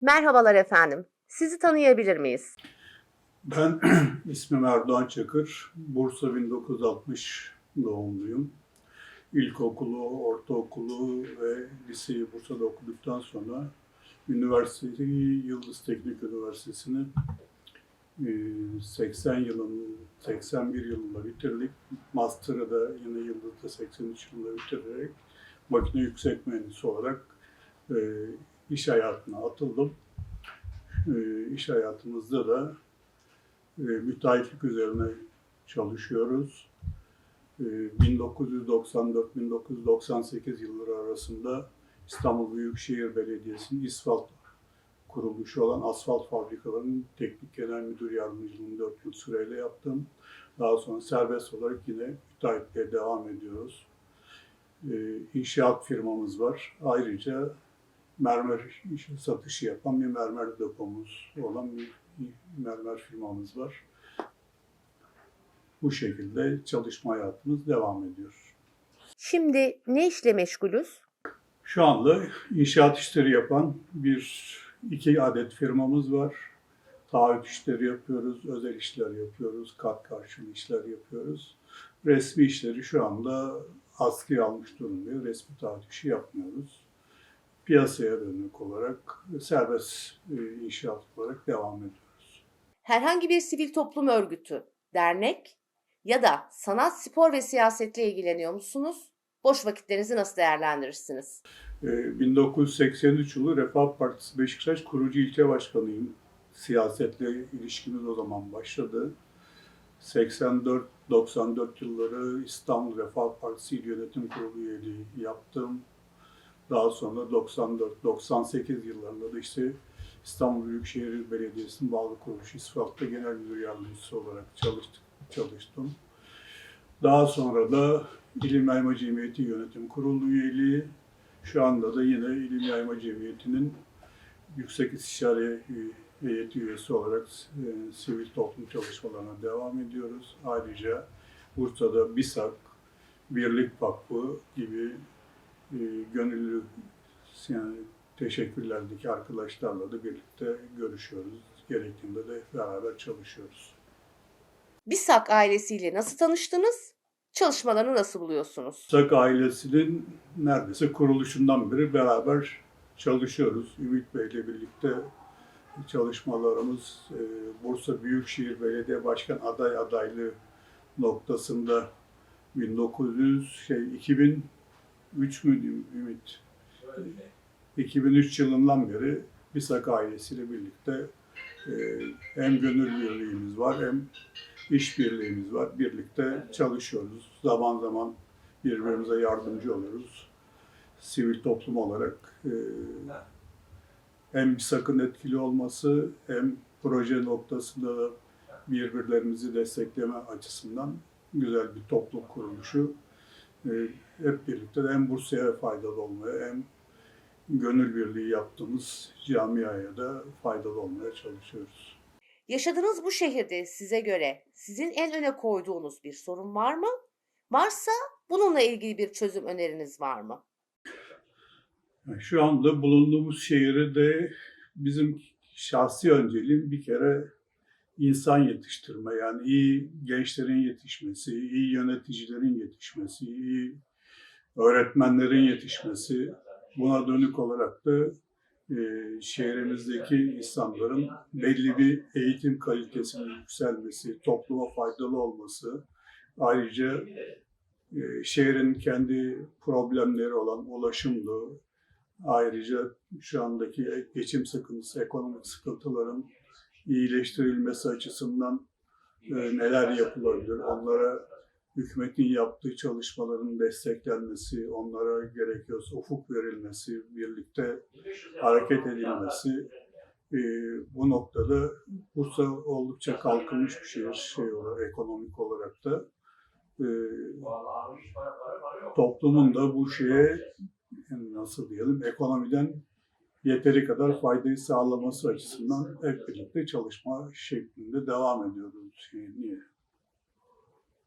Merhabalar efendim. Sizi tanıyabilir miyiz? Ben ismim Erdoğan Çakır. Bursa 1960 doğumluyum. İlkokulu, ortaokulu ve liseyi Bursa'da okuduktan sonra üniversiteyi Yıldız Teknik Üniversitesi'ni e, 80 yılın 81 yılında bitirdik. Master'ı da yine Yıldız'da 83 yılında bitirerek makine yüksek mühendisi olarak e, iş hayatına atıldım. E, iş hayatımızda da e, müteahhitlik üzerine çalışıyoruz. E, 1994-1998 yılları arasında İstanbul Büyükşehir Belediyesi'nin İsfalt kuruluşu olan asfalt fabrikalarının teknik genel müdür yardımcılığını 4 yıl süreyle yaptım. Daha sonra serbest olarak yine müteahhitliğe devam ediyoruz. E, inşaat firmamız var. Ayrıca mermer satışı yapan bir mermer depomuz olan bir mermer firmamız var. Bu şekilde çalışma hayatımız devam ediyor. Şimdi ne işle meşgulüz? Şu anda inşaat işleri yapan bir iki adet firmamız var. Taahhüt işleri yapıyoruz, özel işler yapıyoruz, kat karşılığı işler yapıyoruz. Resmi işleri şu anda askıya almış durumdayız. Resmi taahhüt işi yapmıyoruz. Piyasaya dönük olarak serbest e, inşaat olarak devam ediyoruz. Herhangi bir sivil toplum örgütü, dernek ya da sanat, spor ve siyasetle ilgileniyor musunuz? Boş vakitlerinizi nasıl değerlendirirsiniz? Ee, 1983 yılı Refah Partisi Beşiktaş kurucu ilçe başkanıyım. Siyasetle ilişkimiz o zaman başladı. 84-94 yılları İstanbul Refah Partisi Yönetim Kurulu üyeliği yaptım. Daha sonra 94-98 yıllarında da işte İstanbul Büyükşehir Belediyesi'nin bağlı kuruluşu İsfat'ta genel müdür yardımcısı olarak çalıştım. Daha sonra da İlim Yayma Cemiyeti Yönetim Kurulu üyeliği, şu anda da yine İlim Yayma Cemiyeti'nin Yüksek İstişare Heyeti üyesi olarak e, sivil toplum çalışmalarına devam ediyoruz. Ayrıca Bursa'da BİSAK, Birlik Vakfı gibi ee, gönüllü yani teşekkürlerdeki arkadaşlarla da birlikte görüşüyoruz. Gerektiğinde de beraber çalışıyoruz. BİSAK ailesiyle nasıl tanıştınız? Çalışmalarını nasıl buluyorsunuz? BİSAK ailesinin neredeyse kuruluşundan beri beraber çalışıyoruz. Ümit Bey ile birlikte çalışmalarımız e, Bursa Büyükşehir Belediye Başkan aday adaylığı noktasında 1900 şey 2000 3 müydü Ümit? 2003 yılından beri BİSAK ailesiyle birlikte e, hem gönül birliğimiz var hem iş birliğimiz var. Birlikte çalışıyoruz. Zaman zaman birbirimize yardımcı oluyoruz. Sivil toplum olarak e, hem BİSAK'ın etkili olması hem proje noktasında birbirlerimizi destekleme açısından güzel bir toplum kuruluşu e, hep birlikte hem Bursa'ya faydalı olmaya hem gönül birliği yaptığımız camiaya da faydalı olmaya çalışıyoruz. Yaşadığınız bu şehirde size göre sizin en öne koyduğunuz bir sorun var mı? Varsa bununla ilgili bir çözüm öneriniz var mı? Şu anda bulunduğumuz şehirde bizim şahsi önceliğim bir kere insan yetiştirme. Yani iyi gençlerin yetişmesi, iyi yöneticilerin yetişmesi, iyi öğretmenlerin yetişmesi. Buna dönük olarak da e, şehrimizdeki insanların belli bir eğitim kalitesinin yükselmesi, topluma faydalı olması, ayrıca e, şehrin kendi problemleri olan ulaşımdı, ayrıca şu andaki geçim sıkıntısı, ekonomik sıkıntıların iyileştirilmesi açısından e, neler yapılabilir, onlara hükümetin yaptığı çalışmaların desteklenmesi, onlara gerekiyorsa ufuk verilmesi, birlikte hareket edilmesi, e, bu noktada Bursa oldukça kalkınmış bir şehir şey olarak, ekonomik olarak da. E, toplumun da bu şeye nasıl diyelim ekonomiden yeteri kadar faydayı sağlaması açısından hep birlikte çalışma şeklinde devam ediyoruz. Niye?